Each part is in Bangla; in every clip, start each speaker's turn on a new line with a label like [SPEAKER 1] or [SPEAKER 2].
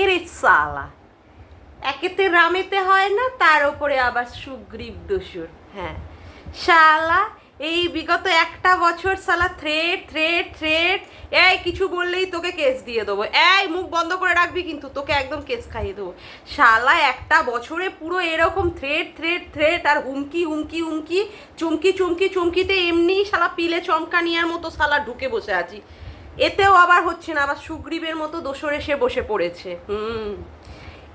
[SPEAKER 1] এরে সালা। একেতে রামেতে হয় না, তার ওপরে আবার সুগ্রীব দস্যুর হ্যাঁ। শালা এই বিগত একটা বছর সালা থ্রেড থ্রেড থ্রেট। এই, কিছু বললেই তোকে কেস দিয়ে দেবো। এই, মুখ বন্ধ করে রাখবি কিন্তু, তোকে একদম কেস খাইয়ে দেবো। শালা একটা বছরে পুরো এরকম থ্রেড থ্রেড থ্রেট, আর হুমকি হুমকি হুমকি, চুমকি চুমকি, চুমকিতে এমনি শালা পিলে চমকানিয়ার মতো শালা ঢুকে বসে আছি। এতেও আবার হচ্ছে না, আবার সুগ্রীবের মতো দোসর এসে বসে পড়েছে। হুম।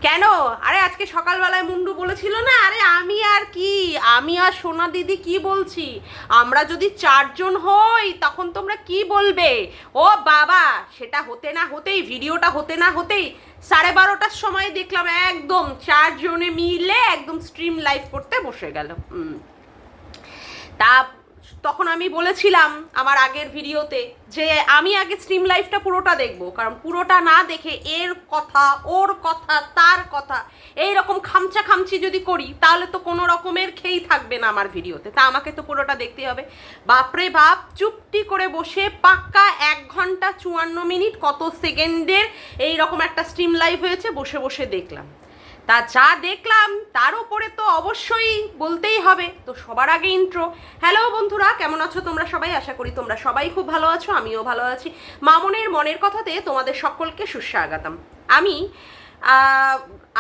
[SPEAKER 1] কেন? আরে আজকে সকালবেলায় মুন্ডু বলেছিল না, আরে আমি আর কি? আমি আর সোনা দিদি কি বলছি? আমরা যদি চারজন হই, তখন তোমরা কি বলবে? ও বাবা, সেটা হতে না হতেই, ভিডিওটা হতে না হতেই সাড়ে বারোটার সময় দেখলাম একদম চারজনে মিলে একদম স্ট্রিম লাইভ করতে বসে গেল। তা তখন আমি বলেছিলাম আমার আগের ভিডিওতে যে আমি আগে স্ট্রিম লাইফটা পুরোটা দেখব, কারণ পুরোটা না দেখে এর কথা, ওর কথা, তার কথা এই রকম খামচা খামচি যদি করি, তাহলে তো কোনো রকমের খেই থাকবে না আমার ভিডিওতে। তা আমাকে তো পুরোটা দেখতে হবে। বাপরে বাপ, চুপটি করে বসে পাক্কা এক ঘণ্টা চুয়ান্ন মিনিট কত সেকেন্ডের এই রকম একটা স্ট্রিম লাইভ হয়েছে, বসে বসে দেখলাম। তা যা দেখলাম, তার উপরে তো অবশ্যই বলতেই হবে। তো সবার আগে ইন্ট্রো হ্যালো বন্ধুরা, কেমন আছো তোমরা সবাই? আশা করি তোমরা সবাই খুব ভালো আছো, আমিও ভালো আছি। মামনের মনের কথাতে তোমাদের সকলকে সুস্বাগতম। আমি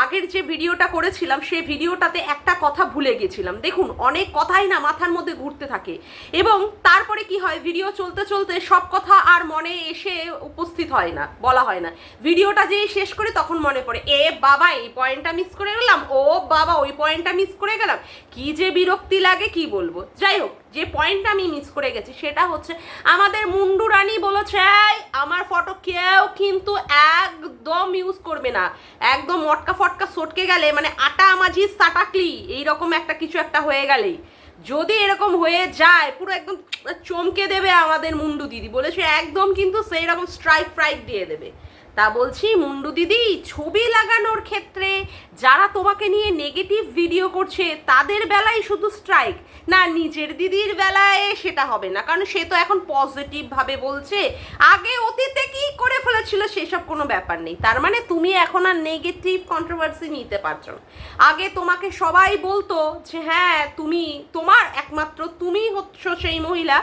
[SPEAKER 1] আগের যে ভিডিওটা করেছিলাম সেই ভিডিওটাতে একটা কথা ভুলে গেছিলাম। দেখুন, অনেক কথাই না মাথার মধ্যে ঘুরতে থাকে। এবং তারপরে কি হয়, ভিডিও চলতে চলতে সব কথা আর মনে এসে উপস্থিত হয় না, বলা হয় না। ভিডিওটা যেই শেষ করে তখন মনে পড়ে, এ বাবা, এই পয়েন্টটা মিস করে গেলাম? ও বাবা, ওই পয়েন্টটা মিস করে গেলাম? কি যে বিরক্তি লাগে, কি বলব? যাই হোক যে পয়েন্টটা আমি মিস করে গেছি সেটা হচ্ছে, আমাদের মুন্ডু রানী বলেছে আমার ফটো কেউ কিন্তু একদম ইউজ করবে না। একদম মটকা ফটকা সটকে গেলে মানে আটা মাঝি সাটাকলি, এইরকম একটা কিছু একটা হয়ে গেলেই। যদি এরকম হয়ে যায়, পুরো একদম চমকে দেবে আমাদের মুন্ডু দিদি। বলেছে, একদম কিন্তু সেই রকম স্ট্রাইক ফ্রাইক দিয়ে দেবে। তা বলছি, মুন্ডু দিদি, ছবি লাগানোর ক্ষেত্রে যারা তোমাকে নিয়ে নেগেটিভ ভিডিও করছে, তাদের বেলায় শুধু স্ট্রাইক না, নিজের দিদির বেলায় সেটা হবে না, কারণ সে তো এখন পজিটিভ ভাবে বলছে। আগে অতীতে কি করে ফেলেছিল সেসব কোনো ব্যাপার নেই। তার মানে তুমি এখন আর নেগেটিভ কন্ট্রোভার্সি নিতে পারছ আগে তোমাকে সবাই বলতো যে হ্যাঁ তুমি, তোমার একমাত্র তুমি হচ্ছ সেই মহিলা,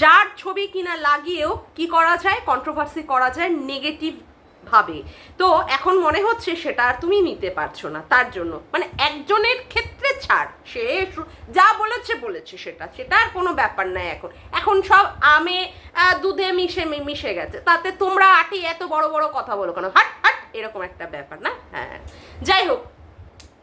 [SPEAKER 1] যার ছবি কিনা লাগিয়েও কি করা যায় কন্ট্রোভার্সি করা যায় নেগেটিভ ভাবে। তো এখন মনে হচ্ছে সেটা আর তুমি নিতে পারছ না, তার জন্য। মানে একজনের ক্ষেত্রে ছাড়। সে যা বলেছে বলেছে সেটা। সেটা আর কোনো ব্যাপার নাই এখন। এখন সব আমে দুধে মিশে মিশে গেছে। তাতে তোমরা আটি এত বড় বড় কথা বলো কেন? হাট হাট, এরকম একটা ব্যাপার না? হ্যাঁ। যাই হোক,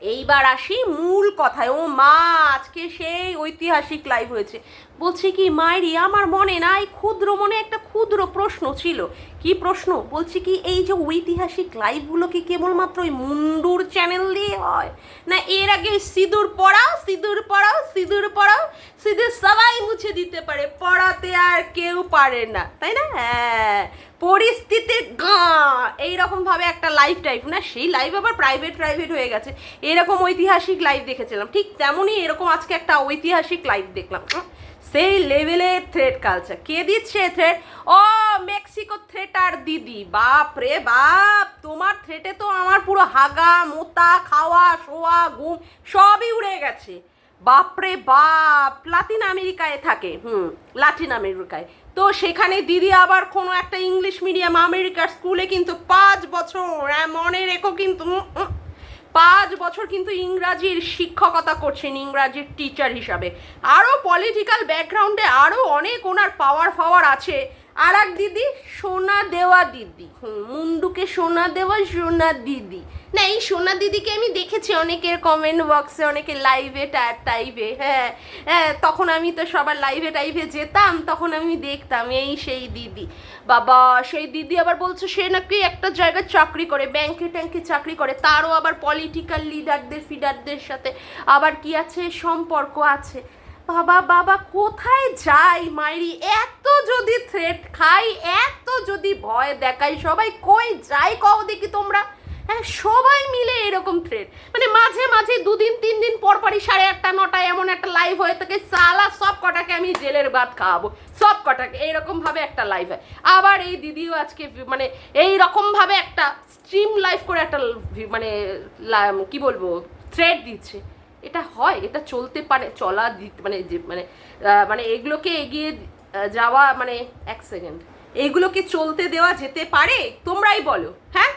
[SPEAKER 1] এইবার আসি মূল কথায়। ও মা, আজকে সেই ঐতিহাসিক লাইভ হয়েছে। বলছি কি, মায়েরি, আমার মনে না এই ক্ষুদ্র মনে একটা ক্ষুদ্র প্রশ্ন ছিল। কি প্রশ্ন? বলছি কি, এই যে ঐতিহাসিক লাইভগুলো কি কেবলমাত্র ওই মুন্ডুর চ্যানেল দিয়ে হয়? না, এর আগে সিঁদুর পড়াও সিঁদুর পড়াও সিঁদুর পড়াও, সিঁদুর সবাই মুছে দিতে পারে, পড়াতে আর কেউ পারে না। তাই না? হ্যাঁ পরিস্থিতি গা এইরকমভাবে একটা লাইভ টাইপ না, সেই লাইভ আবার প্রাইভেট প্রাইভেট হয়ে গেছে। এরকম ঐতিহাসিক লাইভ দেখেছিলাম। ঠিক তেমনই এরকম আজকে একটা ঐতিহাসিক লাইভ দেখলাম। সেই লেভেলে থ্রেড কালচার কে দিচ্ছে থ্রেড ও মেক্সিকো থ্রেটার দিদি। বাপ রে বাপ তোমার থ্রেটে তো আমার পুরো হাগা মোতা খাওয়া শোয়া ঘুম সবই উড়ে গেছে। বাপরে বাপ লাতিন আমেরিকায় থাকে হুম লাতিন আমেরিকায় তো সেখানে দিদি আবার কোনো একটা ইংলিশ মিডিয়াম আমেরিকার স্কুলে কিন্তু পাঁচ বছর হ্যাঁ, মনে রেখো কিন্তু পাঁচ বছর কিন্তু ইংরাজির শিক্ষকতা করছেন ইংরাজির টিচার হিসাবে। আরও পলিটিক্যাল ব্যাকগ্রাউন্ডে আরও অনেক ওনার পাওয়ার ফাওয়ার আছে। আর এক দিদি, সোনা দেওয়া দিদি। মুন্ডুকে সোনা দেওয়া, সোনা দিদি। না, এই সোনা দিদিকে আমি দেখেছি অনেকের কমেন্ট বক্সে অনেকে লাইভে টাইভে হ্যাঁ। হ্যাঁ তখন আমি তো সবার লাইভে টাইভে যেতাম, তখন আমি দেখতাম, এই সেই দিদি। বাবা, সেই দিদি আবার বলছে সে নাকি একটা জায়গায় চাকরি করে, ব্যাংকে ট্যাঙ্কে চাকরি করে, তারও আবার পলিটিক্যাল লিডারদের ফিডারদের সাথে আবার কি আছে, সম্পর্ক আছে। বাবা বাবা, কোথায় যাই মাইরি? এত যদি থ্রেট খাই, এত যদি ভয় দেখাই, সবাই কই যাই কও দেখি তোমরা? হ্যাঁ সবাই মিলে এরকম থ্রেড মানে মাঝে মাঝে দুদিন, তিন দিন পর পরই সাড়ে আটটা, নটায় এমন একটা লাইভ হয়ে থাকে, সালা সব কটাকে আমি জেলের ভাত খাওয়াবো। সব কটাকে এইরকম ভাবে একটা লাইভ হয়। আবার এই দিদিও আজকে মানে এই রকম ভাবে একটা স্ট্রিম লাইভ করে একটা মানে কি বলব থ্রেড দিচ্ছে। এটা হয়, এটা চলতে পারে, চলা মানে যে মানে মানে এগুলোকে এগিয়ে যাওয়া মানে এক সেকেন্ড এগুলোকে চলতে দেওয়া যেতে পারে, তোমরাই বলো হ্যাঁ?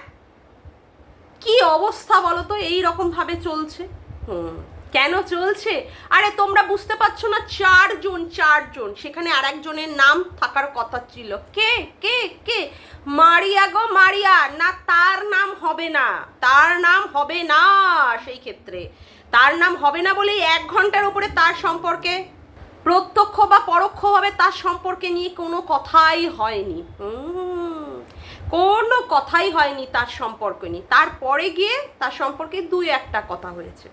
[SPEAKER 1] কি অবস্থা বলো তো এই রকম ভাবে চলছে। হুম কেন চলছে? আরে তোমরা বুঝতে পারছ না চারজন চারজন। সেখানে আর একজনের নাম থাকার কথা ছিল। কে? কে? কে? মারিয়া গো মারিয়া। না তার নাম হবে না। তার নাম হবে না সেই ক্ষেত্রে। তার নাম হবে না বলেই এক ঘণ্টার উপরে তার সম্পর্কে প্রত্যক্ষ বা পরোক্ষভাবে তার সম্পর্কে নিয়ে কোনো কথাই হয়নি। হুম, কোনো কথাই হয়নি তার সম্পর্কে নিয়ে। তারপরে গিয়ে তার সম্পর্কে দুই একটা কথা হয়েছে।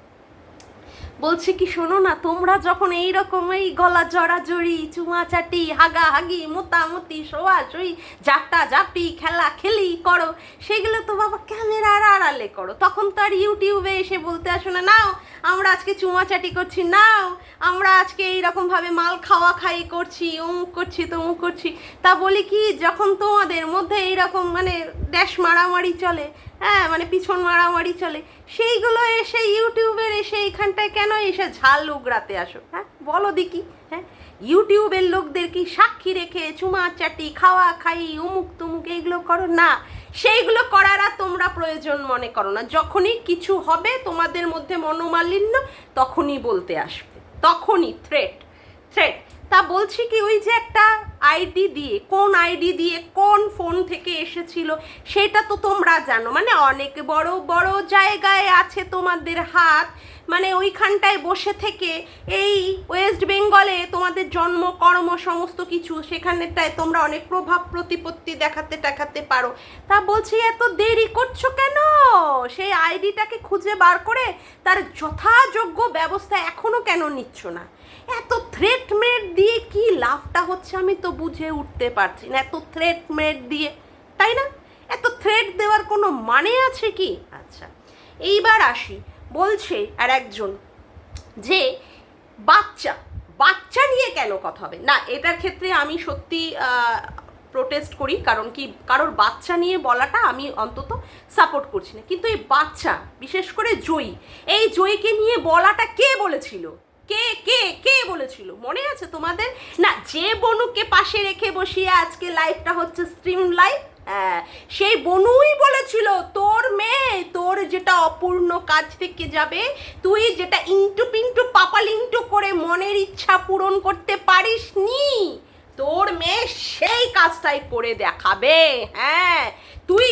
[SPEAKER 1] বলছে কি, শোনো না, তোমরা যখন এই রকম এই গলা জড়াজড়ি, চুমাচাটি, হাগাহাগি, মোতামুতি শোয়াশই জাপটা জাপটি খেলা খেলি করো, সেগুলো তো বাবা ক্যামেরার আড়ালে করো। তখন তো আর ইউটিউবে এসে বলতে আসো না, নাও, আমরা আজকে চুমাচাটি করছি, নাও, আমরা আজকে এইরকম ভাবে মাল খাওয়া খাই করছি, অমুক করছি, তমুক করছি। তা বলি কি, যখন তোমাদের মধ্যে এইরকম মানে ড্যাশ মারামারি চলে হ্যাঁ মানে পিছন মারামারি চলে। সেইগুলো এসে ইউটিউবের এসে এইখানটায় কেন এসে ঝাল উগড়াতে আসো? হ্যাঁ বলো দেখি। হ্যাঁ ইউটিউবের লোকদের কি সাক্ষী রেখে চুমা চাটি, খাওয়া খাই, উমুক তুমুক এইগুলো করো? না, সেইগুলো করার আর তোমরা প্রয়োজন মনে করো না। যখনই কিছু হবে তোমাদের মধ্যে মনোমালিন্য, তখনই বলতে আসবে। তখনই থ্রেট থ্রেট তা বলছি কি, ওই যে একটা আইডি দিয়ে, কোন আইডি দিয়ে কোন ফোন থেকে এসেছিল, সেটা তো তোমরা জানো। মানে অনেক বড় বড় জায়গায় আছে তোমাদের হাত। মানে ওইখানটায় বসে থেকে এই ওয়েস্ট বেঙ্গলে তোমাদের জন্ম, কর্ম সমস্ত কিছু সেখানেটায় তোমরা অনেক প্রভাব প্রতিপত্তি দেখাতে দেখাতে পারো। তা বলছি, এত দেরি করছ কেন? সেই আইডিটাকে খুঁজে বার করে তার যথাযোগ্য ব্যবস্থা এখনও কেন নিচ্ছ না? এত থ্রেট মেট দিয়ে কি লাভটা হচ্ছে আমি তো বুঝে উঠতে পারছি না। এত থ্রেট মেট দিয়ে, তাই না? এত থ্রেট দেওয়ার কোনো মানে আছে কি? আচ্ছা এইবার আসি। বলছে আর একজন যে, বাচ্চা বাচ্চা নিয়ে কেন কথা হবে? না, এটার ক্ষেত্রে আমি সত্যি প্রোটেস্ট করি, কারণ কি, কারোর বাচ্চা নিয়ে বলাটা আমি অন্তত সাপোর্ট করছি না। কিন্তু এই বাচ্চা, বিশেষ করে জয়ী, এই জয়ীকে নিয়ে বলাটা কে বলেছিল? কে কে কে বলেছিল? মনে আছে তোমাদের? না, যে বনুকে পাশে রেখে বসিয়ে আজকে লাইভটা হচ্ছে স্ট্রিম হ্যাঁ সেই বনুই বলেছিল, তোর মেয়ে, তোর যেটা অপূর্ণ কাজ থেকে যাবে, তুই যেটা ইন্টু পিন্টু পাপালিন্টু করে মনের ইচ্ছা পূরণ করতে পারিস নি তোর মেয়ে সেই কাজটাই করে দেখাবে হ্যাঁ তুই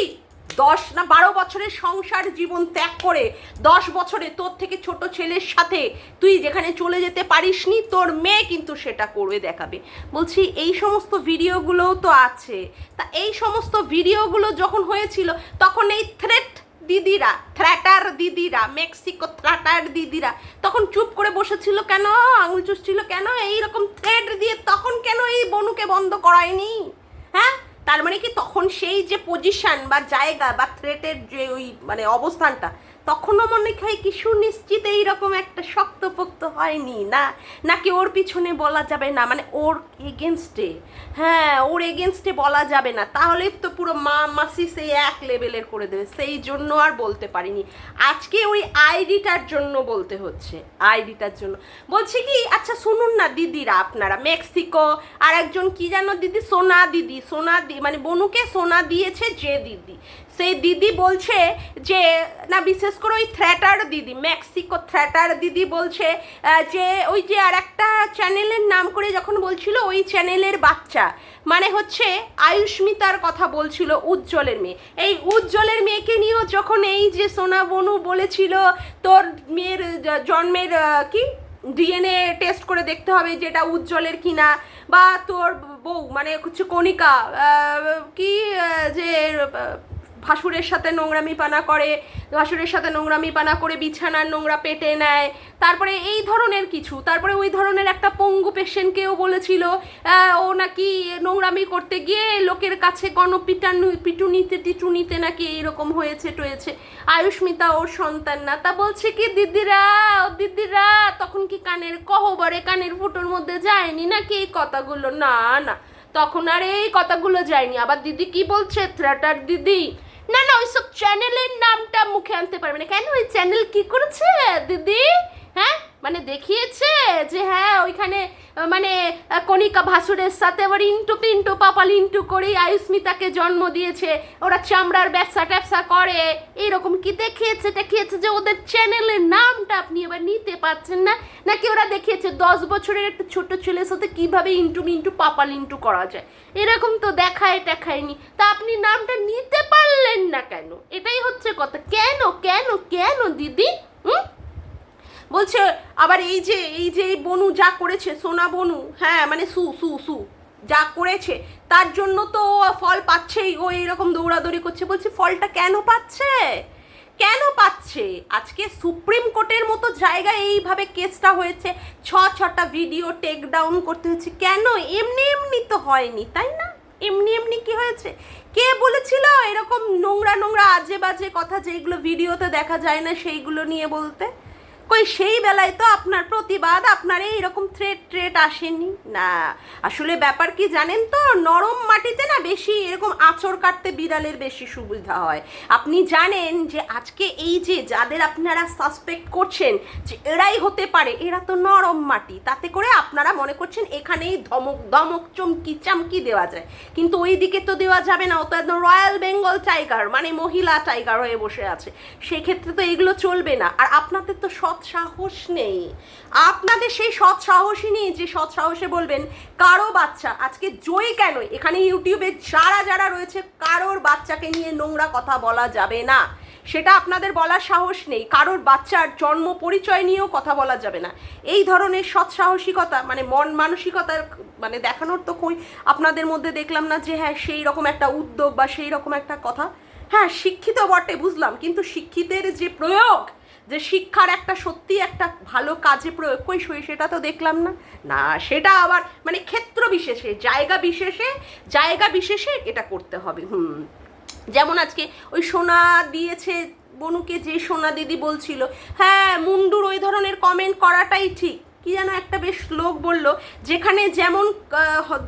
[SPEAKER 1] দশ না বারো বছরের সংসার জীবন ত্যাগ করে দশ বছরে তোর থেকে ছোট ছেলের সাথে তুই যেখানে চলে যেতে পারিসনি, তোর মেয়ে কিন্তু সেটা করে দেখাবে। বলছি, এই সমস্ত ভিডিওগুলোও তো আছে। তা এই সমস্ত ভিডিওগুলো যখন হয়েছিল, তখন এই থ্রেট দিদিরা থ্র্যাটার দিদিরা, মেক্সিকো থ্র্যাটার দিদিরা, তখন চুপ করে বসেছিল কেন? আঙুল চুষছিল কেন? এইরকম থ্রেড দিয়ে তখন কেন এই বনুকে বন্ধ করায়নি? হ্যাঁ? তার মানে কি তখন সেই যে পজিশন বা জায়গা বা থ্রেটের যে ওই মানে অবস্থানটা তখনও মনে হয় কি সুনিশ্চিত এইরকম একটা শক্তপোক্ত হয়নি, না? নাকি ওর পিছনে বলা যাবে না? মানে ওর এগেনস্টে হ্যাঁ ওর এগেনস্টে বলা যাবে না। তাহলেই তো পুরো মা মাসি সেই এক লেভেলের করে দেবে, সেই জন্য আর বলতে পারিনি। আজকে ওই আইডিটার জন্য বলতে হচ্ছে, আইডিটার জন্য। বলছি কি আচ্ছা শুনুন না দিদিরা আপনারা, মেক্সিকো আর একজন কি জানো দিদি, সোনা দিদি, সোনা দি মানে বনুকে সোনা দিয়েছে যে দিদি। সেই দিদি বলছে যে, না, বিশেষ করে ওই থ্রেটার দিদি, মেক্সিকো থ্রেটার দিদি বলছে যে ওই যে আর একটা চ্যানেলের নাম করে যখন বলছিল, ওই চ্যানেলের বাচ্চা। মানে হচ্ছে আয়ুষ্মিতার কথা বলছিল, উজ্জ্বলের মেয়ে। এই উজ্জ্বলের মেয়েকে নিয়েও যখন এই যে সোনা বনু বলেছিল, তোর মেয়ের জন্মের কি? ডিএনএ টেস্ট করে দেখতে হবে যেটা উজ্জ্বলের কিনা, বা তোর বউ মানে হচ্ছে কণিকা কি যে ভাসুরের সাথে নোংরামি পানা করে, ভাসুরের সাথে নোংরামি পানা করে বিছানার নোংরা পেটে নেয়। তারপরে এই ধরনের কিছু, তারপরে ওই ধরনের একটা পঙ্গু পেশেন্টকেও বলেছিল ও নাকি নোংরামি করতে গিয়ে লোকের কাছে গণপিটানু, পিটুনিতে, টিটুনিতে নাকি এইরকম হয়েছে, টয়েছে। আয়ুষ্মিতা ওর সন্তান না। তা বলছে কি, দিদিরা, ও দিদিরা, তখন কি কানের কহবরে, কানের ফুটোর মধ্যে যায়নি নাকি এই কথাগুলো? না না, তখন আর এই কথাগুলো যায়নি। আবার দিদি কি বলছে? থ্রেটার দিদি না না, ওইসব চ্যানেলের নামটা মুখে আনতে পারবে না। কেন? ওই চ্যানেল কি করেছে, দিদি? হ্যাঁ? মানে দেখিয়েছে যে হ্যাঁ ওইখানে মানে কণিকা ভাসুরের সাথে আবার ইন্টু পিন্টু, পাপাল ইন্টু করেই আয়ুস্মিতাকে জন্ম দিয়েছে। ওরা চামড়ার ব্যবসা ট্যাবসা করে। এইরকম কি দেখিয়েছে? দেখিয়েছে যে ওদের চ্যানেলের নামটা আপনি এবার নিতে পারছেন না। নাকি ওরা দেখিয়েছে দশ বছরের একটা ছোট ছেলের সাথে কীভাবে ইন্টু মিন্টু, পাপাল ইন্টু করা যায়? এরকম তো দেখায় টেখায়নি। তা আপনি নামটা নিতে পারলেন না কেন? এটাই হচ্ছে কথা। কেন কেন কেন দিদি? হুম? বলছে, আবার এই যে এই যে বনু যা করেছে, সোনা বনু হ্যাঁ মানে সু সু সু, যা করেছে, তার জন্য তো ফল পাচ্ছেই, ও এইরকম দৌড়াদৌড়ি করছে। বলছে, ফলটা কেন পাচ্ছে? কেন পাচ্ছে? আজকে সুপ্রিম কোর্টের মতো জায়গায় এইভাবে কেসটা হয়েছে, ছ, ছটা ভিডিও টেক ডাউন করতে হয়েছে কেন? এমনি এমনি তো হয়নি, তাই না? এমনি এমনি কি হয়েছে? কে বলেছিল এরকম নোংরা নোংরা আজে বাজে কথা যেগুলো ভিডিওতে দেখা যায় না সেইগুলো নিয়ে বলতে? কই সেই বেলায় তো আপনার প্রতিবাদ, আপনার এইরকম থ্রেট ট্রেট আসেনি। না, আসলে ব্যাপার কি জানেন তো? নরম মাটিতে না বেশি এরকম আঁচড় কাটতে বিড়ালের বেশি সুবিধা হয়। আপনি জানেন যে আজকে এই যে যাদের আপনারা সাসপেক্ট করছেন যে এরাই হতে পারে, এরা তো নরম মাটি। তাতে করে আপনারা মনে করছেন এখানেই ধমক দমক চমকি, চামকি দেওয়া যায়। কিন্তু ওই দিকে তো দেওয়া যাবে না। ও তো একদম রয়্যাল বেঙ্গল টাইগার মানে মহিলা টাইগার হয়ে বসে আছে। সেক্ষেত্রে তো এগুলো চলবে না। আর আপনাদের তো সাহস নেই। আপনাদের সেই সৎ সাহসই নেই যে সৎ সাহসে বলবেন, কারও বাচ্চা, আজকে জয় কেন? এখানে ইউটিউবে যারা যারা রয়েছে, কারোর বাচ্চাকে নিয়ে নোংরা কথা বলা যাবে না। সেটা আপনাদের বলার সাহস নেই। কারোর বাচ্চার জন্ম পরিচয় নিয়েও কথা বলা যাবে না। এই ধরনের সৎ সাহসিকতা মানে মন মানসিকতার মানে দেখানোর তো কই আপনাদের মধ্যে দেখলাম না যে হ্যাঁ সেই রকম একটা উদ্যোগ বা সেই রকম একটা কথা? হ্যাঁ শিক্ষিত বটে, বুঝলাম। কিন্তু শিক্ষিতের যে প্রয়োগ যে শিক্ষার একটা সত্যি একটা ভালো কাজে প্রয়োগ করি সেটা তো দেখলাম না। না, সেটা আবার মানে ক্ষেত্র বিশেষে, জায়গা বিশেষে জায়গা বিশেষে এটা করতে হবে। হুম। যেমন আজকে ওই সোনা দিয়েছে বনুকে, যে সোনা দিদি বলছিল হ্যাঁ মুন্ডুর ওই ধরনের কমেন্ট করাটাই ঠিক। কি যেন একটা বেশ লোক বলল, যেখানে যেমন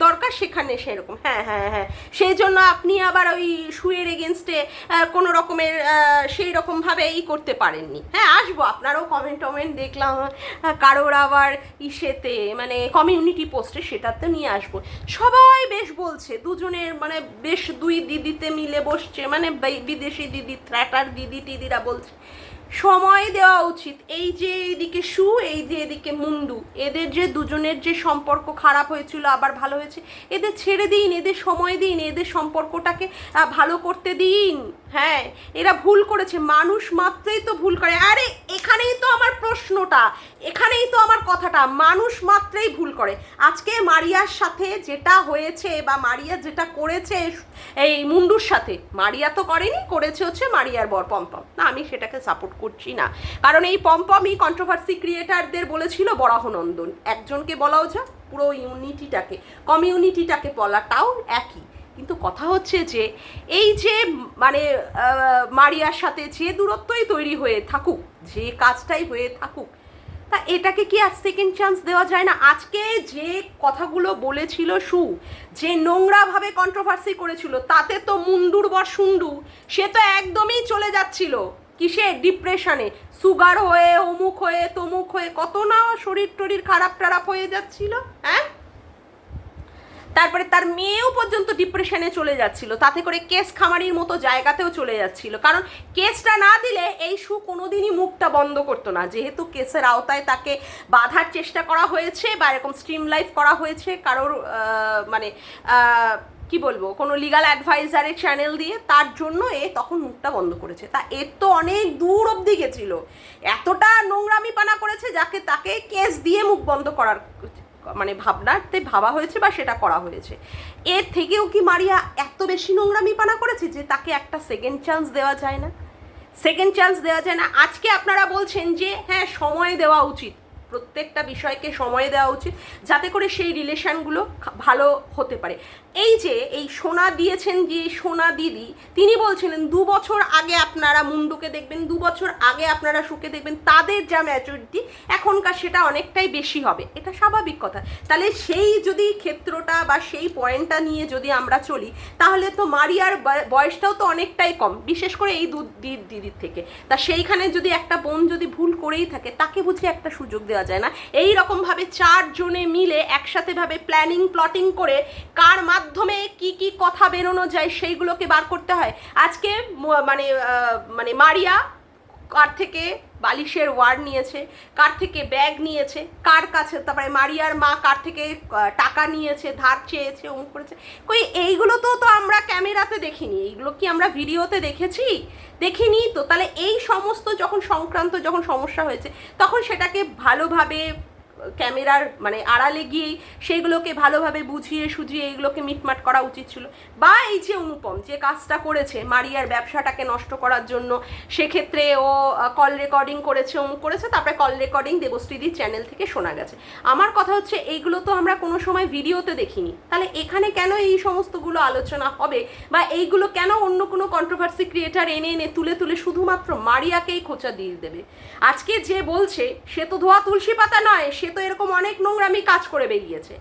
[SPEAKER 1] দরকার সেখানে সেরকম। হ্যাঁ হ্যাঁ হ্যাঁ। সেই জন্য আপনি আবার ওই শুয়ের এগেনস্টে কোনো রকমের সেই রকমভাবে ই করতে পারেননি। হ্যাঁ আসব। আপনারও কমেন্ট টমেন্ট দেখলাম কারোর আবার ইসেতে মানে কমিউনিটি পোস্টে সেটাতে নিয়ে আসব। সবাই বেশ বলছে, দুজনের মানে বেশ দুই দিদিতে মিলে বসছে মানে বিদেশি দিদি থ্র্যাটার দিদি, টিদিরা বলছে। সময় দেওয়া উচিত। এই যে এইদিকে সু, এই যে এদিকে মুন্ডু। এদের যে দুজনের যে সম্পর্ক খারাপ হয়েছিল, আবার ভালো হয়েছে, এদের ছেড়ে দিন, এদের সময় দিন, এদের সম্পর্কটাকে ভালো করতে দিন। হ্যাঁ এরা ভুল করেছে, মানুষ মাত্রেই তো ভুল করে। আরে, এখানেই তো আমার প্রশ্নটা, এখানেই তো আমার কথাটা, মানুষ মাত্রই ভুল করে। আজকে মারিয়ার সাথে যেটা হয়েছে বা মারিয়া যেটা করেছে, এই মুন্ডুর সাথে, মারিয়া তো করেনি, করেছে হচ্ছে মারিয়ার বর পম্পম। না, আমি সেটাকে সাপোর্ট করছি না। কারণ এই পম্পমই কন্ট্রোভার্সি ক্রিয়েটারদের বলেছিল বরাহনন্দন। একজনকে বলাও যা, পুরো ইউনিটিটাকে, কমিউনিটিটাকে বলাটাও একই। কিন্তু কথা হচ্ছে যে, এই যে মানে মারিয়ার সাথে যে দূরত্বই তৈরি হয়ে থাকুক, যে কাজটাই হয়ে থাকুক, তা এটাকে কি আর সেকেন্ড চান্স দেওয়া যায় না? আজকে যে কথাগুলো বলেছিল সু, যে নোংরাভাবে কন্ট্রোভার্সি করেছিল, তাতে তো মুন্ডুর বর সুন্ডু, সে তো একদমই চলে যাচ্ছিল। কিসে? ডিপ্রেশনে। সুগার হয়ে, অমুক হয়ে, তমুক হয়ে, কত না শরীর টরির খারাপ টারাপ হয়ে যাচ্ছিল হ্যাঁ? তারপরে তার মেয়েও পর্যন্ত ডিপ্রেশনে চলে যাচ্ছিল। তাতে করে কেস খামারির মতো জায়গাতেও চলে যাচ্ছিল। কারণ কেসটা না দিলে এই সু কোনোদিনই মুখটা বন্ধ করতো না। যেহেতু কেসের আওতায় তাকে বাধার চেষ্টা করা হয়েছে বা এরকম স্ট্রিম লাইফ করা হয়েছে, কারোর মানে কি বলব, কোনো লিগাল অ্যাডভাইজারের চ্যানেল দিয়ে তার জন্য এ তখন মুখটা বন্ধ করেছে। তা এর তো অনেক দূর অবধি গেছিল। এতটা নোংরামি পানা করেছে যাকে তাকে কেস দিয়ে মুখ বন্ধ করার মানে ভাবনাতে ভাবা হয়েছে বা সেটা করা হয়েছে। এর থেকেও কি মারিয়া এত বেশি নোংরামি পানা করেছে যে তাকে একটা সেকেন্ড চান্স দেওয়া যায় না? সেকেন্ড চান্স দেওয়া যায় না। আজকে আপনারা বলছেন যে হ্যাঁ সময় দেওয়া উচিত। প্রত্যেকটা বিষয়কে সময় দেওয়া উচিত যাতে করে সেই রিলেশনগুলো ভালো হতে পারে। এই যে, এই সোনা দিয়েছেন যে সোনা দিদি, তিনি বলছিলেন, দু বছর আগে আপনারা মুন্ডুকে দেখবেন, দু বছর আগে আপনারা সুখে দেখবেন, তাদের যা ম্যাচুরিটি এখনকার সেটা অনেকটাই বেশি হবে। এটা স্বাভাবিক কথা। তাহলে সেই যদি ক্ষেত্রটা বা সেই পয়েন্টটা নিয়ে যদি আমরা চলি, তাহলে তো মারিয়ার বয়- বয়সটাও তো অনেকটাই কম, বিশেষ করে এই দি- দিদির থেকে। তা সেইখানে যদি একটা বোন যদি ভুল করেই থাকে, তাকে বুঝে একটা সুযোগ দেওয়া যায় না। এই রকমভাবে চারজনে মিলে একসাথেভাবে প্ল্যানিং প্লটিং করে কার মাধ্যমে কি কি কথা বেরোনো যায় সেইগুলোকে বার করতে হয়। আজকে মানে মানে মারিয়া কার থেকে বালিশের ওয়ার্ড নিয়েছে, কার থেকে ব্যাগ নিয়েছে, কার কাছে, তারপরে মারিয়ার মা কার থেকে টাকা নিয়েছে, ধার চেয়েছে, অমুক করেছে। কই, এইগুলো তো তো আমরা ক্যামেরাতে দেখিনি। এইগুলো কি আমরা ভিডিওতে দেখেছি? দেখিনি তো। তাহলে এই সমস্ত যখন সংক্রান্ত যখন সমস্যা হয়েছে, তখন সেটাকে ভালোভাবে ক্যামেরার মানে আড়ালে গিয়েই সেইগুলোকে ভালোভাবে বুঝিয়ে সুঝিয়ে এইগুলোকে মিটমাট করা উচিত ছিল। বা এই যে অনুপম যে কাজটা করেছে মারিয়ার ব্যবসাটাকে নষ্ট করার জন্য, সেক্ষেত্রে ও কল রেকর্ডিং করেছে, অমুক করেছে, তারপরে কল রেকর্ডিং দেবশ্রীদির চ্যানেল থেকে শোনা গেছে। আমার কথা হচ্ছে, এইগুলো তো আমরা কোনো সময় ভিডিওতে দেখিনি। তাহলে এখানে কেন এই সমস্তগুলো আলোচনা হবে? বা এইগুলো কেন অন্য কোনো কন্ট্রোভার্সি ক্রিয়েটার এনে এনে তুলে তুলে শুধুমাত্র মারিয়াকেই খোঁচা দিয়ে দেবে? আজকে যে বলছে, সে তো ধোয়া তুলসী পাতা নয়, সে তো এরকম অনেক নোংরামি কাজ করে বেরিয়েছে।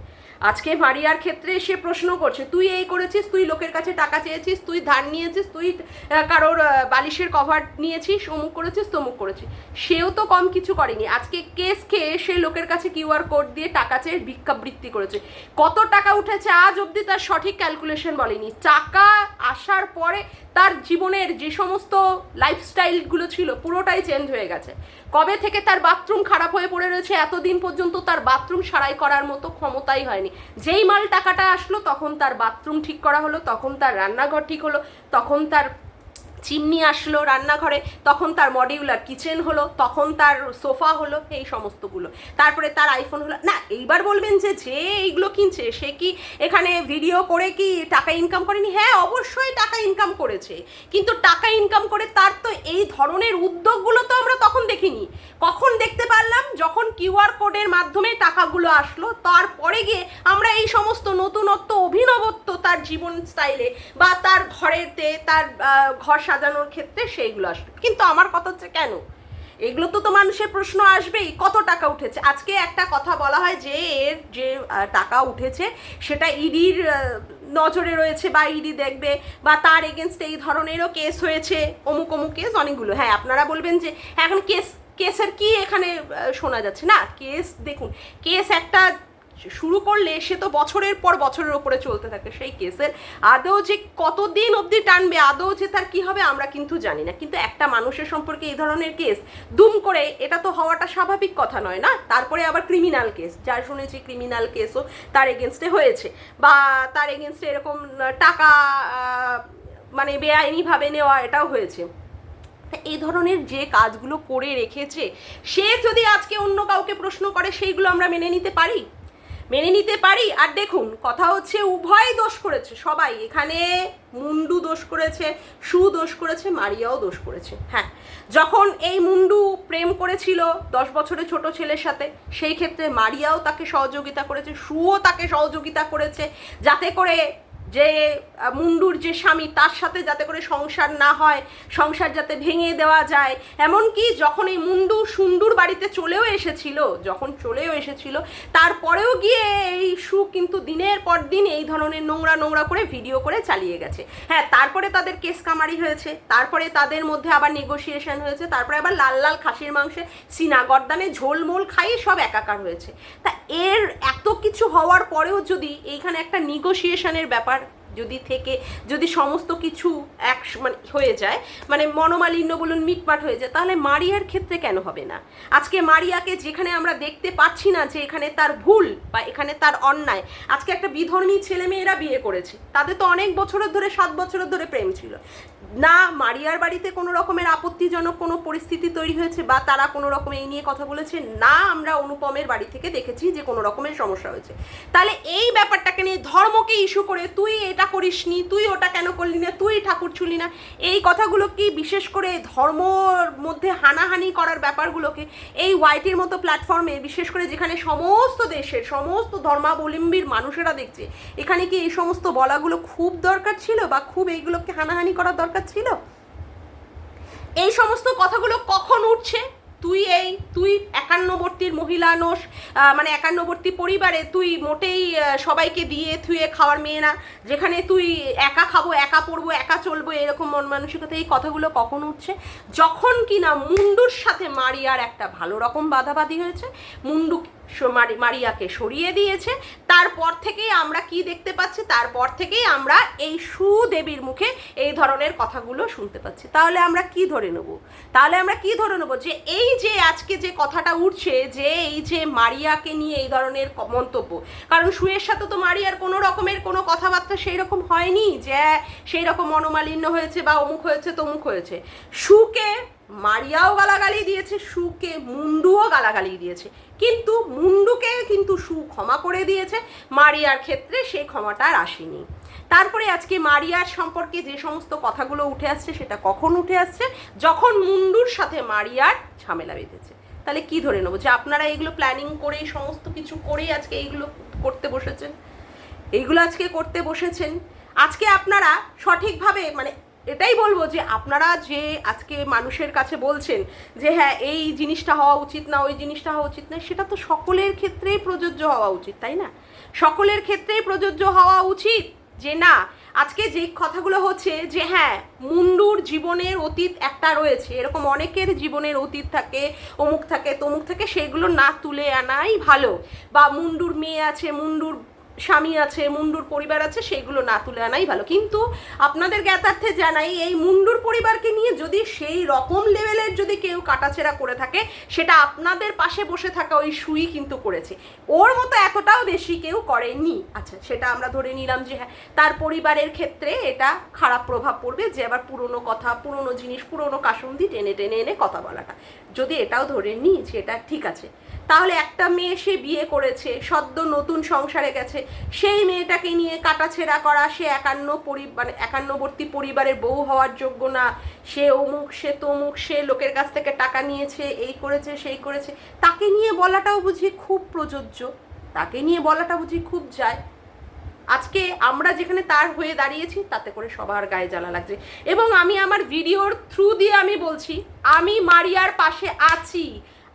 [SPEAKER 1] আজকে মারিয়ার ক্ষেত্রে সে প্রশ্ন করছে, তুই এই করেছিস, তুই লোকের কাছে টাকা চেয়েছিস, তুই ধার নিয়েছিস, তুই কারোর বালিশের কভার নিয়েছিস, অমুক করেছিস, তমুক করেছিস। সেও তো কম কিছু করেনি। আজকে কেস খেয়ে সে লোকের কাছে কিউআর কোড দিয়ে টাকা চেয়ে ভিক্ষাবৃত্তি করেছে। কত টাকা উঠেছে আজ অবধি তার সঠিক ক্যালকুলেশন বলেনি। টাকা আসার পরে তার জীবনের যে সমস্ত লাইফস্টাইলগুলো ছিল পুরোটাই চেঞ্জ হয়ে গেছে। কবে থেকে তার বাথরুম খারাপ হয়ে পড়ে রয়েছে, এতদিন পর্যন্ত তার বাথরুম সারাই করার মতো ক্ষমতাই হয়নি। যেই মাল টাকাটা আসলো, তখন তার বাথরুম ঠিক করা হলো, তখন তার রান্নাঘর ঠিক হলো, তখন তার চিমনি আসলো রান্নাঘরে, তখন তার মডিউলার কিচেন হলো, তখন তার সোফা হলো, এই সমস্তগুলো। তারপরে তার আইফোন হলো। না, এইবার বলবেন যে যে এইগুলো কিনছে, সে কি এখানে ভিডিও করে কি টাকা ইনকাম করেনি? হ্যাঁ অবশ্যই টাকা ইনকাম করেছে। কিন্তু টাকা ইনকাম করে তার তো এই ধরনের উদ্যোগগুলো তো আমরা তখন দেখিনি। কখন দেখতে পারলাম? যখন কিউআর কোডের মাধ্যমে টাকাগুলো আসলো, তারপরে গিয়ে আমরা এই সমস্ত নতুনত্ব, অভিনবত্ব তার জীবন স্টাইলে বা তার ঘরেতে, তার ঘর সাজানোর ক্ষেত্রে সেইগুলো আসবে। কিন্তু আমার কথা হচ্ছে কেন? এগুলো তো তো মানুষের প্রশ্ন আসবেই, কত টাকা উঠেছে? আজকে একটা কথা বলা হয় যে এর যে টাকা উঠেছে, সেটা ইডির নজরে রয়েছে বা ইডি দেখবে বা তার এগেনস্টে এই ধরনেরও কেস হয়েছে, অমুক অমুক কেস অনেকগুলো। হ্যাঁ আপনারা বলবেন যে এখন কেস কেসের কি এখানে শোনা যাচ্ছে? না কেস দেখুন কেস একটা শুরু করলে সে তো বছরের পর বছরের ওপরে চলতে থাকে সেই কেসের। আদৌ যে কতদিন অবধি টানবে, আদৌ যে তার কি হবে, আমরা কিন্তু জানি না। কিন্তু একটা মানুষের সম্পর্কে এই ধরনের কেস দুম করে, এটা তো হওয়াটা স্বাভাবিক কথা নয় না? তারপরে আবার ক্রিমিনাল কেস যার শুনেছি ক্রিমিনাল কেসও তার এগেনস্টে হয়েছে। বা তার এগেনস্টে এরকম টাকা মানে বেআইনিভাবে নেওয়া, এটাও হয়েছে। এই ধরনের যে কাজগুলো করে রেখেছে, সে যদি আজকে অন্য কাউকে প্রশ্ন করে, সেইগুলো আমরা মেনে নিতে পারি? মেনে নিতে পারি? আর দেখুন, কথা হচ্ছে উভয় দোষ করেছে, সবাই। এখানে মুন্ডু দোষ করেছে, সু দোষ করেছে, মারিয়াও দোষ করেছে। হ্যাঁ যখন এই মুন্ডু প্রেম করেছিল দশ বছরের ছোট ছেলের সাথে, সেই ক্ষেত্রে মারিয়াও তাকে সহযোগিতা করেছে, সুও তাকে সহযোগিতা করেছে, যাতে করে যে মুন্ডুর যে স্বামী, তার সাথে যাতে করে সংসার না হয়, সংসার যাতে ভেঙে দেওয়া যায়। এমনকি যখন এই মুন্ডু সুন্দুর বাড়িতে চলেও এসেছিল, যখন চলেও এসেছিল, তারপরেও গিয়ে এই সু কিন্তু দিনের পর দিন এই ধরনের নোংরা নোংরা করে ভিডিও করে চালিয়ে গেছে। হ্যাঁ তারপরে তাদের কেস কামারি হয়েছে, তারপরে তাদের মধ্যে আবার নেগোসিয়েশন হয়েছে, তারপরে আবার লাল লাল খাসির মাংসে সিনা গর্দানে ঝোলমোল খাইয়ে সব একাকার হয়েছে। তা এর এত কিছু হওয়ার পরেও যদি এইখানে একটা নেগোসিয়েশনের ব্যাপার যদি থেকে, যদি সমস্ত কিছু এক মানে হয়ে যায় মানে মনোমালিন্য বলুন, মিটমাট হয়ে যায়, তাহলে মারিয়ার ক্ষেত্রে কেন হবে না? আজকে মারিয়াকে যেখানে আমরা দেখতে পাচ্ছি না যে এখানে তার ভুল বা এখানে তার অন্যায়, আজকে একটা বিধর্মী ছেলে মেয়েরা বিয়ে করেছে, তাদের তো অনেক বছরের ধরে, সাত বছরের ধরে প্রেম ছিল। না, মারিয়ার বাড়িতে কোনো রকমের আপত্তিজনক কোনো পরিস্থিতি তৈরি হয়েছে বা তারা কোনো রকম এই নিয়ে কথা বলেছে, না, আমরা অনুপমের বাড়ি থেকে দেখেছি যে কোনো রকমের সমস্যা হয়েছে। তাহলে এই ব্যাপারটাকে নিয়ে ধর্মকে ইস্যু করে তুই এটা করিসনি, তুই ওটা কেন করলি না, তুই ঠাকুর ছুলি না। এই কথাগুলো কি বিশেষ করে ধর্মর মধ্যে হানাহানি করার ব্যাপারগুলোকে এই ওয়াইটির মতো প্ল্যাটফর্মে, বিশেষ করে যেখানে সমস্ত দেশের, সমস্ত ধর্মাবলম্বীর মানুষেরা দেখছে, এখানে কি এই সমস্ত বলাগুলো খুব দরকার ছিল বা খুব এইগুলোকে হানাহানি করার দরকার ছিল? এই সমস্ত কথাগুলো কখন উঠছে? তুই এই, তুই একান্নবর্তীর মহিলা নোস মানে একান্নবর্তী পরিবারে তুই মোটেই সবাইকে দিয়ে থুয়ে খাওয়ার মেয়ে না। যেখানে তুই একা খাব, একা পড়ব, একা চলবো, এরকম মন মানসিকতা এই কথাগুলো কখন উঠছে? যখন কিনা মুন্ডুর সাথে মারিয়ার একটা ভালো রকম বাধাবাধি হয়েছে মুন্ডু মারিয়াকে সরিয়ে দিয়েছে। তারপর থেকেই আমরা কি দেখতে পাচ্ছি? তারপর থেকেই আমরা এই সুদেবীর মুখে এই ধরনের কথাগুলো শুনতে পাচ্ছি। তাহলে আমরা কি ধরে নেব? তাহলে আমরা কি ধরে নেব যে এই যে আজকে যে কথাটা উঠছে যে এই যে মারিয়াকে নিয়ে এই ধরনের মন্তব্য, কারণ সুয়ের সাথে তো মারিয়ার কোনো রকমের কোনো কথাবার্তা সেই রকম হয়নি যে সেই রকম মনোমালিন্য হয়েছে বা অমুক হয়েছে, তমুক হয়েছে। সুকে মারিয়াও গালাগালি দিয়েছে, সুকে মুন্ডুও গালাগালি দিয়েছে। কিন্তু মুন্ডুকে কিন্তু সু ক্ষমা করে দিয়েছে, মারিয়ার ক্ষেত্রে সেই ক্ষমাটা আর আসেনি। তারপরে আজকে মারিয়ার সম্পর্কে যে সমস্ত কথাগুলো উঠে আসছে, সেটা কখন উঠে আসছে? যখন মুন্ডুর সাথে মারিয়ার ঝামেলা বেঁধেছে। তাহলে কি ধরে নেব যে আপনারা এগুলো প্ল্যানিং করেই সমস্ত কিছু করেই আজকে এইগুলো করতে বসেছেন? এইগুলো আজকে করতে বসেছেন? আজকে আপনারা সঠিকভাবে মানে এটাই বলব যে আপনারা যে আজকে মানুষের কাছে বলছেন যে হ্যাঁ এই জিনিসটা হওয়া উচিত না, ওই জিনিসটা হওয়া উচিত না, সেটা তো সকলের ক্ষেত্রেই প্রযোজ্য হওয়া উচিত, তাই না? সকলের ক্ষেত্রেই প্রযোজ্য হওয়া উচিত যে না, আজকে যে কথাগুলো হচ্ছে যে হ্যাঁ মুন্ডুর জীবনের অতীত একটা রয়েছে, এরকম অনেকের জীবনের অতীত থাকে, অমুক থাকে, তমুক থাকে, সেগুলো না তুলে আনাই ভালো। বা মুন্ডুর মেয়ে আছে, মুন্ডুর স্বামী আছে, মুন্ডুর পরিবার আছে, সেইগুলো না তুলে আনাই ভালো। কিন্তু আপনাদের জ্ঞাতার্থে জানাই, এই মুন্ডুর পরিবারকে নিয়ে যদি সেই রকম লেভেলের যদি কেউ কাটাছেড়া করে থাকে, সেটা আপনাদের পাশে বসে থাকা ওই সুই কিন্তু করেছে। ওর মতো এতটাও বেশি কেউ করেনি। আচ্ছা সেটা আমরা ধরে নিলাম যে হ্যাঁ তার পরিবারের ক্ষেত্রে এটা খারাপ প্রভাব পড়বে, যে আবার পুরনো কথা, পুরনো জিনিস, পুরনো কাসুন্দি টেনে টেনে এনে কথা বলাটা। যদি এটাও ধরে নিই যে এটা ঠিক আছে। তাহলে একটা মেয়ে সে বিয়ে করেছে, সদ্য নতুন সংসারে গেছে, সেই মেয়েটাকে নিয়ে কাটাছেড়া করা, সে একান্ন পরি মানে একান্নবর্তী পরিবারের বউ হওয়ার যোগ্য না, সে অমুক, সে তমুক, সে লোকের কাছ থেকে টাকা নিয়েছে, এই করেছে, সেই করেছে, তাকে নিয়ে বলাটাও বুঝি খুব প্রযোজ্য, তাকে নিয়ে বলাটা বুঝি খুব যায়। আজকে আমরা যেখানে তার হয়ে দাঁড়িয়েছি, তাতে করে সবার গায়ে জ্বালা লাগছে। এবং আমি আমার ভিডিওর থ্রু দিয়ে আমি বলছি, আমি মারিয়ার পাশে আছি।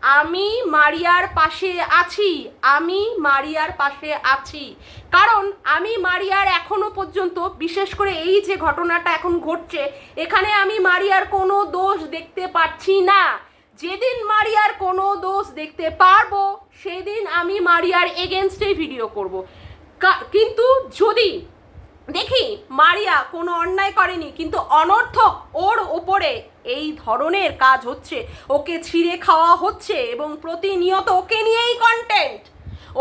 [SPEAKER 1] আমি মারিয়ার পাশে আছি, আমি মারিয়ার পাশে আছি। কারণ আমি মারিয়ার এখনও পর্যন্ত, বিশেষ করে এই যে ঘটনাটা এখন ঘটছে, এখানে আমি মারিয়ার কোনো দোষ দেখতে পাচ্ছি না। যেদিন মারিয়ার কোনো দোষ দেখতে পারব, সেদিন আমি মারিয়ার এগেনস্টে ভিডিও করব। কিন্তু যদি দেখি, মারিয়া কোনো অন্যায় করেনি, কিন্তু অনর্থক ওর ওপরে এই ধরনের কাজ হচ্ছে। ওকে ছিঁড়ে খাওয়া হচ্ছে এবং প্রতিনিয়ত ওকে নিয়েই কন্টেন্ট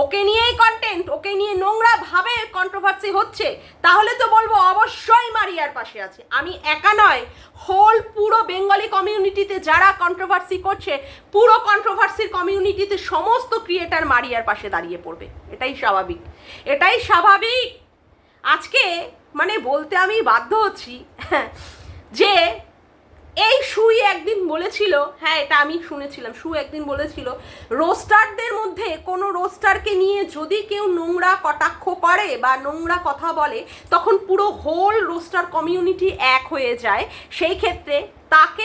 [SPEAKER 1] ওকে নিয়েই কন্টেন্ট ওকে নিয়ে নোংরা ভাবে কন্ট্রোভার্সি হচ্ছে। তাহলে তো বলব অবশ্যই মারিয়ার পাশে আছে। আমি একা নয় হোল পুরো বেঙ্গলি কমিউনিটিতে যারা কন্ট্রোভার্সি করছে, পুরো কন্ট্রোভার্সির কমিউনিটিতে সমস্ত ক্রিয়েটার মারিয়ার পাশে দাঁড়িয়ে পড়বে। এটাই স্বাভাবিক। এটাই স্বাভাবিক। আজকে মানে বলতে আমি বাধ্য হচ্ছি যে এই সুই একদিন বলেছিল হ্যাঁ এটা আমি শুনেছিলাম সু একদিন বলেছিল, রোস্টারদের মধ্যে কোনো রোস্টারকে নিয়ে যদি কেউ নোংরা কটাক্ষ করে বা নোংরা কথা বলে, তখন পুরো হোল রোস্টার কমিউনিটি এক হয়ে যায়। সেই ক্ষেত্রে তাকে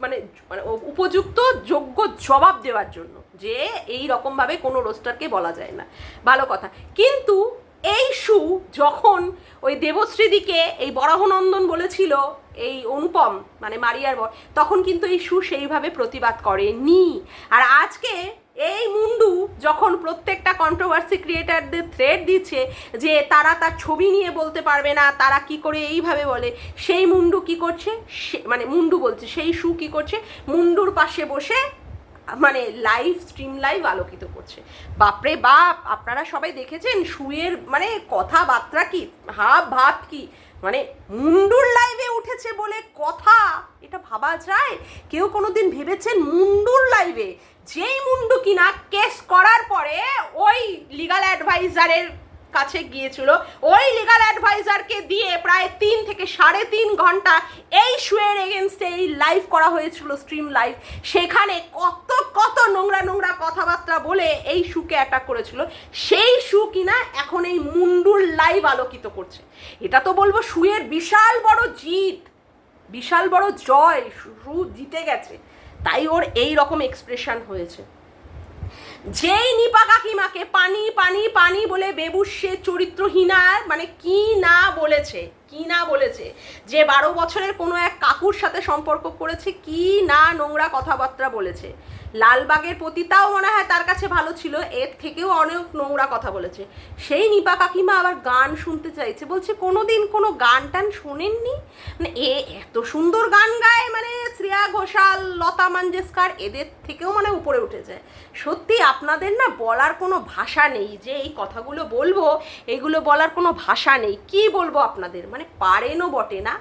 [SPEAKER 1] মানে মানে উপযুক্ত যোগ্য জবাব দেওয়ার জন্য যে এই রকমভাবে কোনো রোস্টারকে বলা যায় না। ভালো কথা। কিন্তু এই সু যখন ওই দেবশ্রীদিকে এই বরাহনন্দন বলেছিল, এই অনুপম মানে মারিয়ার বর, তখন কিন্তু এই সু সেইভাবে প্রতিবাদ করেনি। আর আজকে এই মুন্ডু যখন প্রত্যেকটা কন্ট্রোভার্সি ক্রিয়েটারদের থ্রেড দিচ্ছে যে তারা তার ছবি নিয়ে বলতে পারবে না, তারা কি করে এইভাবে বলে, সেই মুন্ডু কি করছে? সে- মানে মুন্ডু বলছে, সেই শু কি করছে? মুন্ডুর পাশে বসে মানে লাইভ স্ট্রিম লাইভ আলোকিত করছে। বাপরে বাপ, আপনারা সবাই দেখেছেন শুয়ের মানে কথাবার্তা কি হাব ভাব কি? মানে মুন্ডুর লাইভে উঠেছে বলে কথা, এটা ভাবা যায়? কেউ কোনো দিন ভেবেছেন মুন্ডুর লাইভে যেই মুন্ডু কিনা কেস করার পরে ওই লিগাল অ্যাডভাইজারের কাছে গিয়েছিল। ওই লিগাল অ্যাডভাইজারকে দিয়ে প্রায় তিন থেকে সাড়ে তিন ঘণ্টা এই শুয়ের এগেনস্টে এই লাইভ করা হয়েছিল স্ট্রিম লাইভ সেখানে কত কত নোংরা নোংরা কথাবার্তা বলে এই শুকে অ্যাটাক করেছিল। সেই শু কিনা এখন এই মুন্ডুর লাইভ আলোকিত করছে। এটা তো বলব শুয়ের বিশাল বড় জিত, বিশাল বড় জয় শু জিতে গেছে। তাই ওর এই রকম এক্সপ্রেশন হয়েছে। যেই নিপা কাকিমাকে পানি পানি পানি বলে বেবুসে চরিত্রহীনার মানে কি না বলেছে, কি না বলেছে, যে বারো বছরের কোনো এক কাকুর সাথে সম্পর্ক করেছে, কি না নোংরা কথাবার্তা বলেছে লালবাগের পতিতাও মনে হয় তার কাছে ভালো ছিল। এর থেকেও অনেক নোংরা কথা বলেছে। সেই নিপা কাকিমা আবার গান শুনতে চাইছে। বলছে কোনো দিন কোনো গান টান শোনেননি? মানে এ এত সুন্দর গান গায় মানে শ্রেয়া ঘোষাল, লতা মঙ্গেশকর এদের থেকেও মানে উপরে উঠে যায় সত্যি আপনাদের না বলার কোনো ভাষা নেই যে এই কথাগুলো বলব, এগুলো বলার কোনো ভাষা নেই। কি বলব আপনাদের? মানে পারেনও বটে না।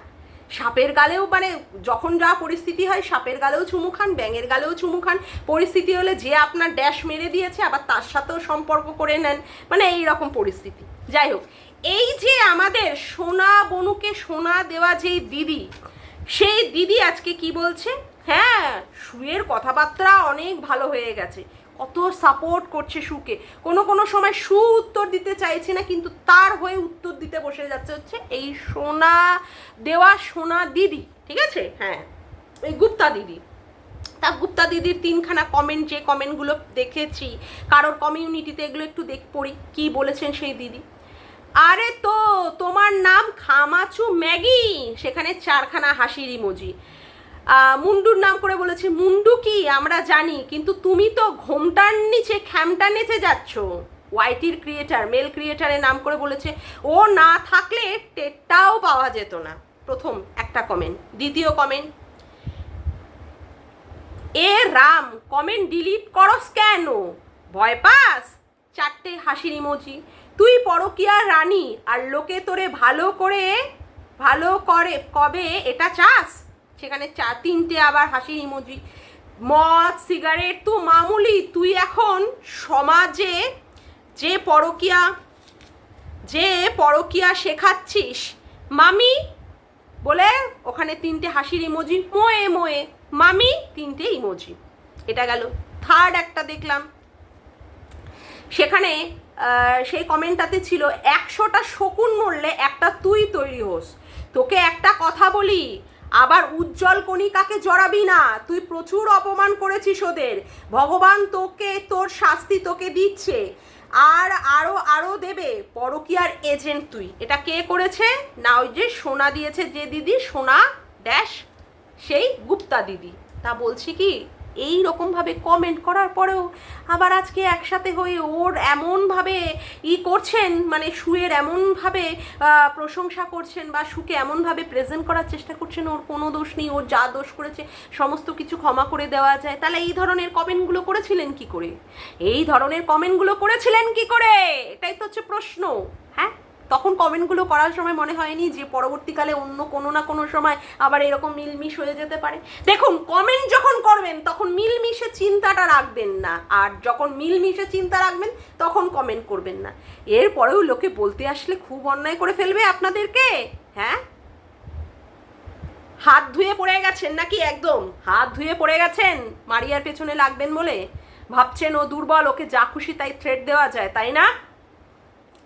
[SPEAKER 1] সাপের গালেও মানে যখন যা পরিস্থিতি হয়, সাপের গালেও চুমু খান, ব্যাঙের গালেও চুমু খান। পরিস্থিতি হলে যে আপনার ড্যাশ মেরে দিয়েছে, আবার তার সাথেও সম্পর্ক করে নেন। মানে এই রকম পরিস্থিতি। যাই হোক, এই যে আমাদের সোনা বনুকে সোনা দেওয়া যেই দিদি, সেই দিদি আজকে কি বলছে? হ্যাঁ সুয়ের কথাবার্তা অনেক ভালো হয়ে গেছে। কত সাপোর্ট করছে সুকে। কোনো কোনো সময় সু উত্তর দিতে চাইছে না, কিন্তু তার হয়ে উত্তর দিতে বসে যাচ্ছে হচ্ছে এই সোনা দেওয়া সোনা দিদি, ঠিক আছে? হ্যাঁ এই গুপ্তা দিদি। তা গুপ্তা দিদির তিনখানা কমেন্ট যে কমেন্টগুলো দেখেছি, কারোর কমিউনিটিতে এগুলো একটু দেখ পড়ি, কি বলেছেন সেই দিদি? আরে তো, তোমার নাম খামাচু ম্যাগি? সেখানে চারখানা হাসির ইমোজি মুন্ডুর নাম করে বলেছে, মুন্ডু কি আমরা জানি, কিন্তু তুমি তো ঘোমটার নিচে খ্যামটা নেচে যাচ্ছ। ওয়াইটির ক্রিয়েটার মেল ক্রিয়েটারের নাম করে বলেছে, ও না থাকলে টেটটাও পাওয়া যেত না। প্রথম একটা কমেন্ট দ্বিতীয় কমেন্ট এ রাম কমেন্ট ডিলিট করস কেন? ভয় পাস? চারটে হাসির ইমোজি তুই পরকিয়ার রানী, আর লোকে তোরে ভালো করে ভালো করে কবে এটা চাস? সেখানে চা, তিনটে আবার হাসির ইমোজি মদ, সিগারেট তো মামুলি, তুই এখন সমাজে যে পরকিয়া যে পরকিয়া শেখাচ্ছিস, মামি, বলে ওখানে তিনটে হাসির ইমোজি মোয়ে মোয়ে, মামি, তিনটে ইমোজি এটা গেল। থার্ড একটা দেখলাম। সেখানে সেই কমেন্টটাতে ছিল, একশোটা শকুন মরলে একটা তুই তৈরি হোস। তোকে একটা কথা বলি আবার উজ্জ্বল কণিকাকে জড়াবি না? তুই প্রচুর অপমান করেছিস ওদের। ভগবান তোকে, তোর শাস্তি তোকে দিচ্ছে। আর আরও আরও দেবে। পরকিয়ার এজেন্ট তুই। এটা কে করেছে? না, ওই যে সোনা দিয়েছে যে দিদি, সোনা ড্যাশ সেই গুপ্তা দিদি। তা বলছি কি এই রকমভাবে কমেন্ট করার পরেও আবার আজকে একসাথে হয়ে ওর এমনভাবে ই করছেন মানে শুয়ের এমনভাবে প্রশংসা করছেন বা শুকে এমনভাবে প্রেজেন্ট করার চেষ্টা করছেন, ওর কোনো দোষ নেই, ওর যা দোষ করেছে, সমস্ত কিছু ক্ষমা করে দেওয়া যায়। তাহলে এই ধরনের কমেন্টগুলো করেছিলেন কি করে? এই ধরনের কমেন্টগুলো করেছিলেন কি করে? এটাই তো হচ্ছে প্রশ্ন হ্যাঁ? তখন কমেন্টগুলো করার সময় মনে হয়নি যে পরবর্তীকালে অন্য কোনো না কোনো সময় আবার এরকম মিলমিশ হয়ে যেতে পারে। দেখুন কমেন্ট যখন করবেন, তখন মিলমিশে চিন্তাটা রাখবেন না। আর যখন মিলমিশে চিন্তা রাখবেন, তখন কমেন্ট করবেন না। এরপরেও লোকে বলতে আসলে খুব অন্যায় করে ফেলবে আপনাদেরকে। হ্যাঁ? হাত ধুয়ে পড়ে গেছেন নাকি একদম? হাত ধুয়ে পড়ে গেছেন? মারিয়ার পেছনে লাগবেন বলে? ভাবছেন ও দুর্বল, ওকে যা খুশি তাই থ্রেড দেওয়া যায়, তাই না?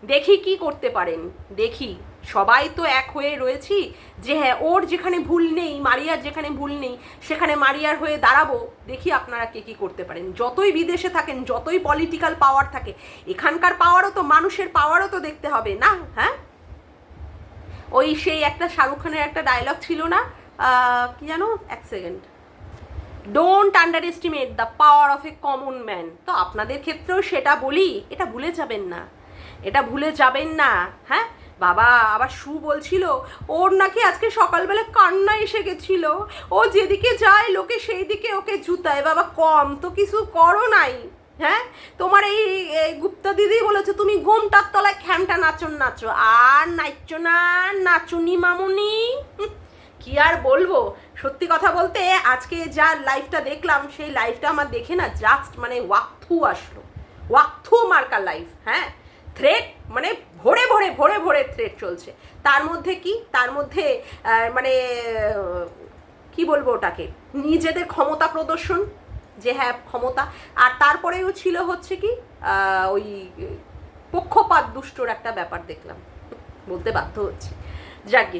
[SPEAKER 1] দেখি কি করতে পারেন। দেখি, সবাই তো এক হয়ে রয়েছি যে হ্যাঁ ওর যেখানে ভুল নেই, মারিয়ার যেখানে ভুল নেই, সেখানে মারিয়ার হয়ে দাঁড়াবো। দেখি আপনারা কে কী করতে পারেন। যতই বিদেশে থাকেন, যতই পলিটিক্যাল পাওয়ার থাকে, এখানকার পাওয়ারও তো মানুষের পাওয়ারও তো দেখতে হবে, না? হ্যাঁ? ওই সেই একটা শাহরুখ খানের একটা ডায়লগ ছিল না? কি জানো? এক second don't underestimate the power of a common man তো আপনাদের ক্ষেত্রেও সেটা বলি, এটা ভুলে যাবেন না। এটা ভুলে যাবেন না হ্যাঁ? বাবা আবার সু বলছিল, ওর নাকি আজকে সকালবেলা কান্না এসে গেছিল। ও যেদিকে যায় লোকে সেই দিকে ওকে জুতায়। বাবা, কম তো কিছু করো নাই হ্যাঁ? তোমার এই গুপ্তা দিদি বলেছে, তুমি ঘুমটার তলায় খ্যামটা নাচন, নাচো। আর নাচছো না, নাচুনি মামুনি। কি আর বলব? সত্যি কথা বলতে, আজকে যা লাইফটা দেখলাম, সেই লাইফটা আমার দেখে না জাস্ট মানে ওয়াকথু আসলো। ওয়াকথু মার্কার লাইফ হ্যাঁ? থ্রেট মানে ভরে ভরে ভরে ভরে থ্রেট চলছে। তার মধ্যে কি? তার মধ্যে মানে কি বলব ওটাকে? নিজেদের ক্ষমতা প্রদর্শন, যে হ্যাঁ ক্ষমতা। আর তারপরেও ছিল হচ্ছে কি ওই পক্ষপাত দুষ্টর একটা ব্যাপার দেখলাম। বলতে বাধ্য হচ্ছে। যাকে